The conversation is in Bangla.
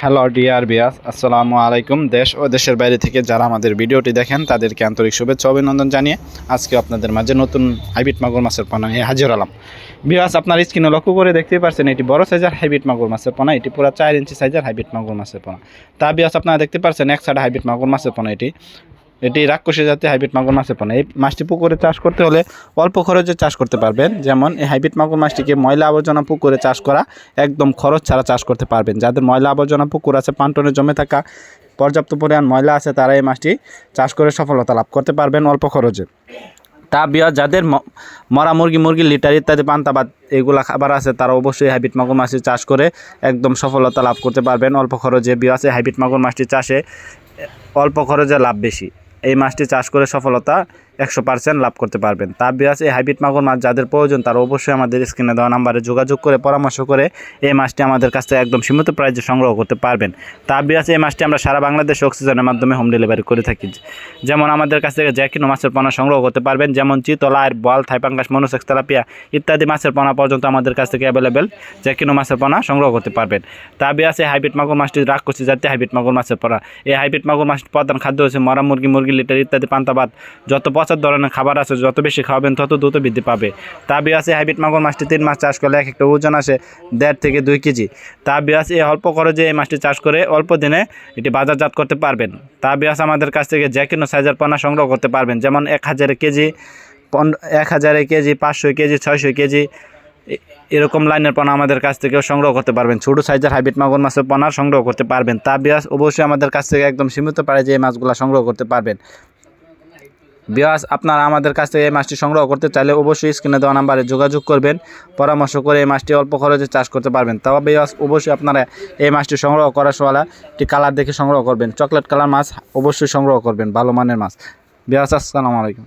হ্যালো ডিয়ার বিয়াস, আসসালামু আলাইকুম। দেশ ও দেশের বাইরে থেকে যারা আমাদের ভিডিওটি দেখেন, তাদেরকে আন্তরিক শুভেচ্ছা অভিনন্দন জানিয়ে আজকে আপনাদের মাঝে নতুন হাইব্রিড মাগুর মাছের পোনা নিয়ে হাজির হলাম। বিয়াস, আপনার স্ক্রিনে লক্ষ্য করে দেখতে পাচ্ছেন এটি বড় সাইজের হাইব্রিড মাগুর মাছের পোনা, এটি পুরো চার ইঞ্চি সাইজের হাইব্রিড মাগুর মাছের পোনা। তা বিয়াস, আপনারা দেখতে পাচ্ছেন এক সাইড হাইব্রিড মাগুর মাছের পোনা এটি। এটি রাক্ষসী জাতীয় হাইব্রিড মাগুর মাছের পোনা। এই মাছটি পুকুরে চাষ করতে হলে অল্প খরচে চাষ করতে পারবেন। যেমন এই হাইব্রিড মাগুর মাছটিকে ময়লা আবর্জনা পুকুরে চাষ করা একদম খরচ ছাড়া চাষ করতে পারবেন। যাদের ময়লা আবর্জনা পুকুর আছে, পান্টনে জমে থাকা পর্যাপ্ত পরিমাণ ময়লা আছে, তারা এই মাছটি চাষ করে সফলতা লাভ করতে পারবেন অল্প খরচে। তা বিয়া যাদের মরা মুরগি মুরগি, লিটার ইত্যাদি পান্তাবাদ এগুলা খাবার আছে, তারা অবশ্যই হাইব্রিড মাগুর মাছটি চাষ করে একদম সফলতা লাভ করতে পারবেন। অল্প খরচে বিয়া আছে হাইব্রিড মাগুর মাছটি চাষে অল্প খরচে লাভ বেশি। এই মাছটি চাষ করে সফলতা একশো পার্সেন্ট লাভ করতে পারবেন। তা বিয়াস এই হাইব্রিড মাগুর মাছ যাদের প্রয়োজন, তারা অবশ্যই আমাদের স্ক্রিনে দেওয়া নাম্বারে যোগাযোগ করে পরামর্শ করে এই মাছটি আমাদের কাছ থেকে একদম সীমিত প্রাইজে সংগ্রহ করতে পারবেন। তা বিয়াস এই মাছটি আমরা সারা বাংলাদেশে অক্সিজেনের মাধ্যমে হোম ডেলিভারি করে থাকি। যেমন আমাদের কাছ থেকে জ্যাকিনো মাছের পোনা সংগ্রহ করতে পারবেন, যেমন চিতলা আর বল থাইপাঙ্গাস মনোসেক্স, তেলাপিয়া ইত্যাদি মাছের পোনা পর্যন্ত আমাদের কাছ থেকে অ্যাভেলেবেল জ্যাকিনো মাছের পোনা সংগ্রহ করতে পারবেন। তা বিয়াস এই হাইব্রিড মাগুর মাছটি রাগ করছি যাতে হাইব্রিড মাগুর মাছের পোনা। এই হাইব্রিড মাগুর মাছটির প্রধান খাদ্য হচ্ছে মরা মুরগি মুরগি লিটার ইত্যাদি পান্তাবাদ যত পচার ধরনের খাবার আছে, যত বেশি খাওয়াবেন তত দ্রুত বৃদ্ধি পাবে। তা বিয়াসে হাইব্রিড মাগুর মাছটি তিন মাস চাষ করলে এক একটা ওজন আসে দেড় থেকে দুই কেজি। তা বিয়াস এই অল্প খরচে এই মাছটি চাষ করে অল্প দিনে এটি বাজারজাত করতে পারবেন। তা বিয়াস আমাদের কাছ থেকে যে কোনো সাইজের পোনা সংগ্রহ করতে পারবেন, যেমন এক হাজারে কেজি এক হাজারে কেজি, পাঁচশো কেজি, ছয়শো কেজি এরকম লাইনের পোনা আমাদের কাছ থেকেও সংগ্রহ করতে পারবেন। ছোটো সাইজের হাইব্রিড মাগুর মাছের পোনা সংগ্রহ করতে পারবেন। তা বিয়াস অবশ্যই আমাদের কাছ থেকে একদম সীমিত পারে যে এই মাছগুলো সংগ্রহ করতে পারবেন। বিয়াস আপনারা আমাদের কাছ থেকে এই মাছটি সংগ্রহ করতে চাইলে অবশ্যই স্ক্রিনে দেওয়া নাম্বারে যোগাযোগ করবেন। পরামর্শ করে এই মাছটি অল্প খরচে চাষ করতে পারবেন। তবে বিয়াস অবশ্যই আপনারা এই মাছটি সংগ্রহ করার সোয়ালা, একটি কালার দেখে সংগ্রহ করবেন। চকলেট কালার মাছ অবশ্যই সংগ্রহ করবেন, ভালো মানের মাছ। বিয়াস আসসালামু আলাইকুম।